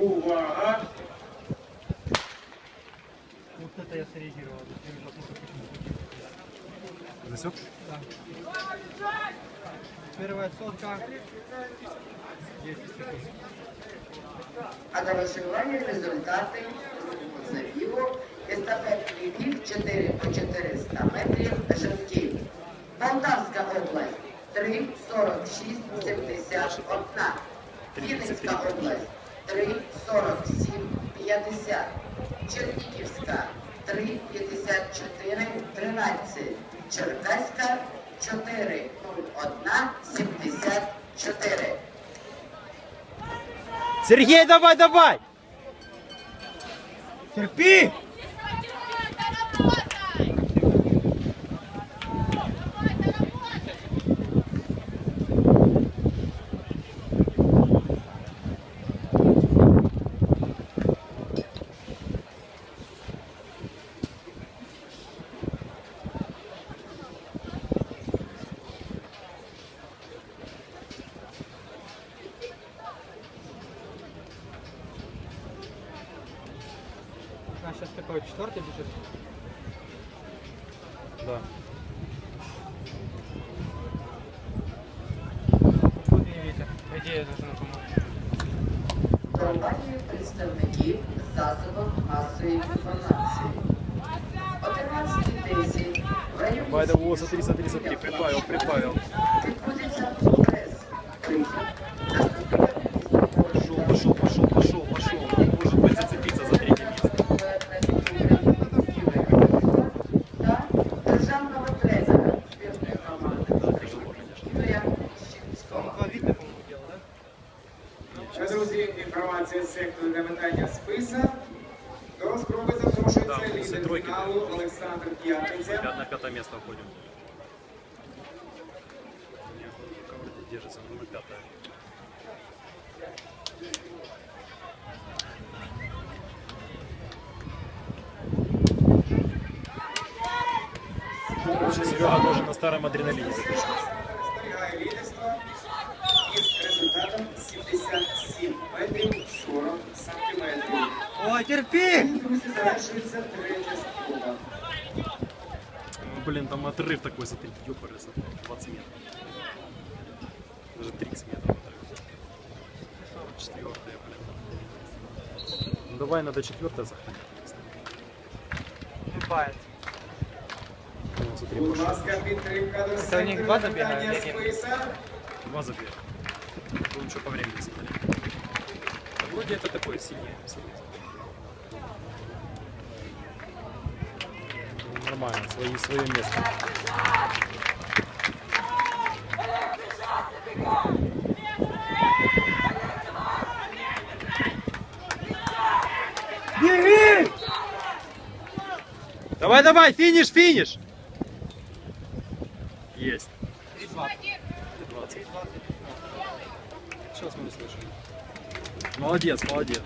Увага! Вот это я среагировал. Засек? Первая сотка. 10 секунд. А до вишивання результати забігу естафетний біг 4 по 400 метрів жінків. Полтавська область 3 46 71. Вінницька область 3 47 50. Чернігівська 3 54 13. Черкаська 4 01 74. Сергей, давай, давай! Терпи! А сейчас какой четвертый бежит? Да. Вот не ветер. По идее, я должен помочь. компанію представників засобів масової інформації. 11.10 в районі Давай, да, вот, смотри, смотри, смотри, прибавил, прибавил. інформація з сектору для метання списа. До спроби запрошується Да, всі лідер тройки фіналу Олександр П'ятниця. Пят- На пятое место уходим. Нет, вроде держится ну, на пятое. Короче, Серега тоже на старом адреналине запишет. терпи! Друзі, завершується третя спроба. Ну, блин, там отрыв такой, смотри, ёпарасы, 20 метров. Даже 30 метров отрыв. Четвертая, блин. Ну давай, надо четвертое заходить. Влипает. Ну, смотри, Будь пошел. ласка, підтримка до у них сектору два для забігає, метання які? списа. Два забега. Будем что по времени смотреть. Да вроде это такой сильнее. сильнее. Нормально, свои, свое место. Беги! Давай, давай, финиш, финиш! Есть. 3,20. 20. Сейчас мы услышим. Молодец, молодец.